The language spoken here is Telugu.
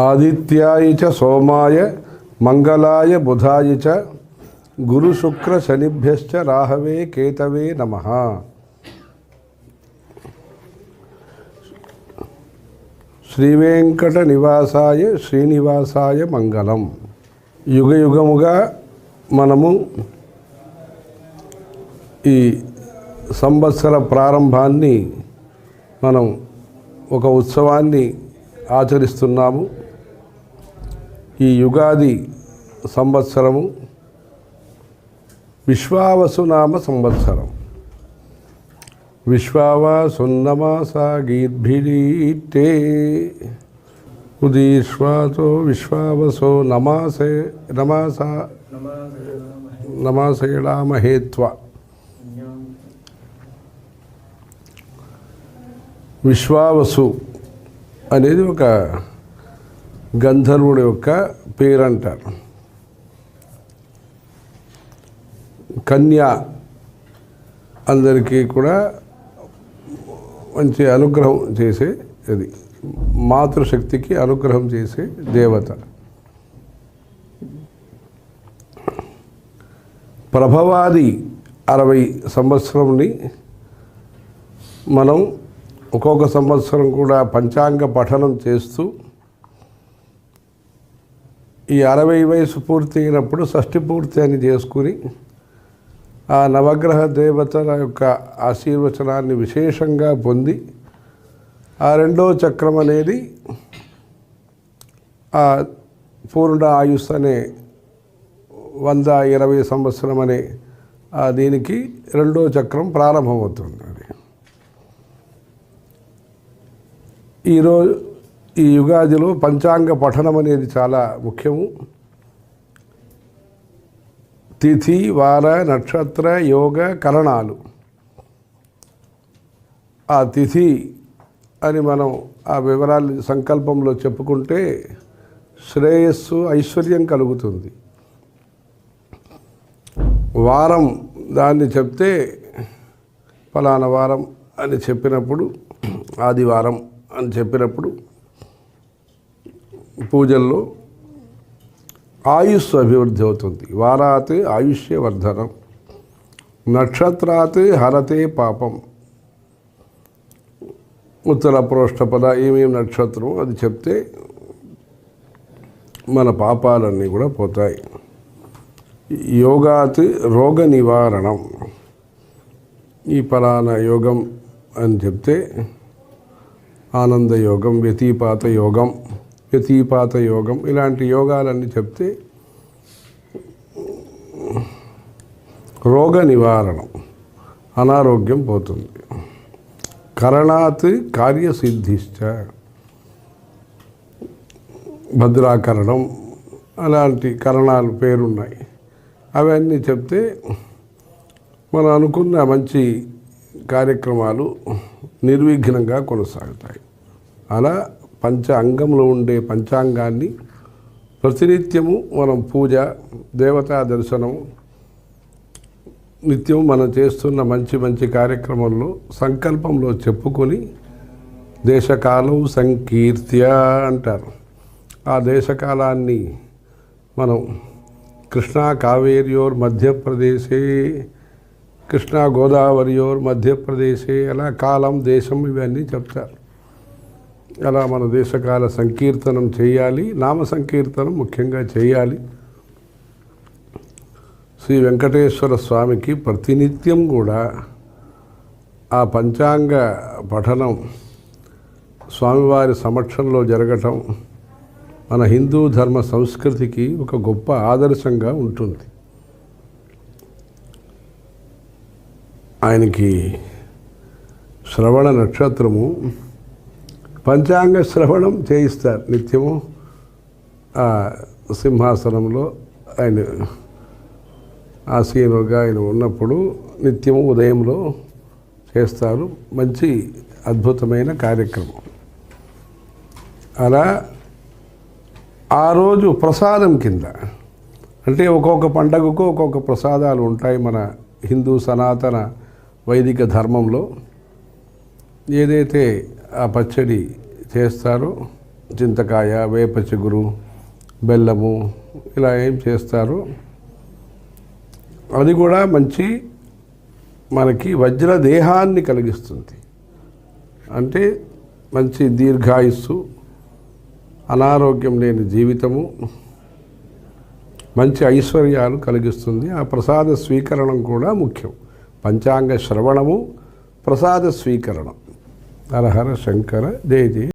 ఆదిత్యాయ చ సోమాయ మంగళాయ బుధాయ చ గురు శుక్ర శనిభ్యశ్చ రాహవే కేతవే నమ. శ్రీవేంకట నివాసాయ శ్రీనివాసాయ మంగళం. యుగయుగముగా మనము ఈ సంవత్సర ప్రారంభాన్ని మనం ఒక ఉత్సవాన్ని ఆచరిస్తున్నాము. ఈ యుగాది సంవత్సరము విశ్వావసునామ సంవత్సరం. విశ్వావసున్నమాసాగీర్భిరీటే ఉదీష్వాతో విశ్వావసో నమాసే నమాస నమాసేడామహేత్వ విశ్వావసు అనేది ఒక గంధర్వుడి యొక్క పేరంట కన్య అందరికీ కూడా మంచి అనుగ్రహం చేసే అది మాతృశక్తికి అనుగ్రహం చేసే దేవత. ప్రభవాది అరవై సంవత్సరంని మనం ఒక్కొక్క సంవత్సరం కూడా పంచాంగ పఠనం చేస్తూ ఈ అరవై వయసు పూర్తి అయినప్పుడు షష్ఠి పూర్తి అని చేసుకుని ఆ నవగ్రహ దేవతల యొక్క ఆశీర్వచనాన్ని విశేషంగా పొంది ఆ రెండో చక్రం అనేది ఆ పూర్ణ ఆయుష్ అనే వంద ఇరవై సంవత్సరం అనే దీనికి రెండో చక్రం ప్రారంభమవుతుంది అది. ఈరోజు ఈ యుగాదిలో పంచాంగ పఠనం అనేది చాలా ముఖ్యము. తిథి వార నక్షత్ర యోగ కరణాలు. ఆ తిథి అని మనం ఆ వివరాలు సంకల్పంలో చెప్పుకుంటే శ్రేయస్సు ఐశ్వర్యం కలుగుతుంది. వారం దాన్ని చెప్తే ఫలానా వారం అని చెప్పినప్పుడు ఆదివారం అని చెప్పినప్పుడు పూజల్లో ఆయుష్ అభివృద్ధి అవుతుంది. వారాత్ ఆయుష్య వర్ధనం నక్షత్రాత్ హరతే పాపం. ఉత్తర ప్రోష్ఠపద ఏమేమి నక్షత్రం అది చెప్తే మన పాపాలన్నీ కూడా పోతాయి. యోగాత్ రోగ నివారణం. ఈ పలానా యోగం అని చెప్తే ఆనంద యోగం వ్యతిపాత యోగం వ్యతిపాత యోగం ఇలాంటి యోగాలన్నీ చెప్తే రోగ నివారణం అనారోగ్యం పోతుంది. కరణాత్ కార్యసిద్ధిష్ట భద్రాకరణం అలాంటి కరణాలు పేరున్నాయి. అవన్నీ చెప్తే మనం అనుకున్న మంచి కార్యక్రమాలు నిర్విఘ్నంగా కొనసాగుతాయి. అలా పంచ అంగంలో ఉండే పంచాంగాన్ని ప్రతినిత్యము మనం పూజ దేవతా దర్శనం నిత్యం మనం చేస్తున్న మంచి మంచి కార్యక్రమంలో సంకల్పంలో చెప్పుకొని దేశకాలం సంకీర్త్య అంటారు. ఆ దేశకాలాన్ని మనం కృష్ణా కావేరియోర్ మధ్యప్రదేశే కృష్ణా గోదావరియోర్ మధ్యప్రదేశే అలా కాలం దేశం ఇవన్నీ చెప్తారు. అలా మన దేశకాల సంకీర్తనం చేయాలి నామ సంకీర్తనం ముఖ్యంగా చేయాలి. శ్రీ వెంకటేశ్వర స్వామికి ప్రతినిత్యం కూడా ఆ పంచాంగ పఠనం స్వామివారి సమక్షంలో జరగటం మన హిందూ ధర్మ సంస్కృతికి ఒక గొప్ప ఆదర్శంగా ఉంటుంది. ఆయనకి శ్రవణ నక్షత్రము పంచాంగ శ్రవణం చేయిస్తారు నిత్యము. ఆ సింహాసనంలో ఆయన ఆసీనుగా ఆయన ఉన్నప్పుడు నిత్యము ఉదయంలో చేస్తారు. మంచి అద్భుతమైన కార్యక్రమం. అలా ఆ రోజు ప్రసాదం కింద. అంటే ఒక్కొక్క పండగకు ఒక్కొక్క ప్రసాదాలు ఉంటాయి మన హిందూ సనాతన వైదిక ధర్మంలో. ఏదైతే ఆ పచ్చడి చేస్తారో చింతకాయ వేప చిగురు బెల్లము ఇలా ఏం చేస్తారో అది కూడా మంచి మనకి వజ్ర దేహాన్ని కలిగిస్తుంది. అంటే మంచి దీర్ఘాయుస్సు అనారోగ్యం లేని జీవితము మంచి ఐశ్వర్యాలు కలిగిస్తుంది ఆ ప్రసాద స్వీకరణం కూడా ముఖ్యం పంచాంగ శ్రవణము ప్రసాద స్వీకరణం హరహర శంకర జయ జయ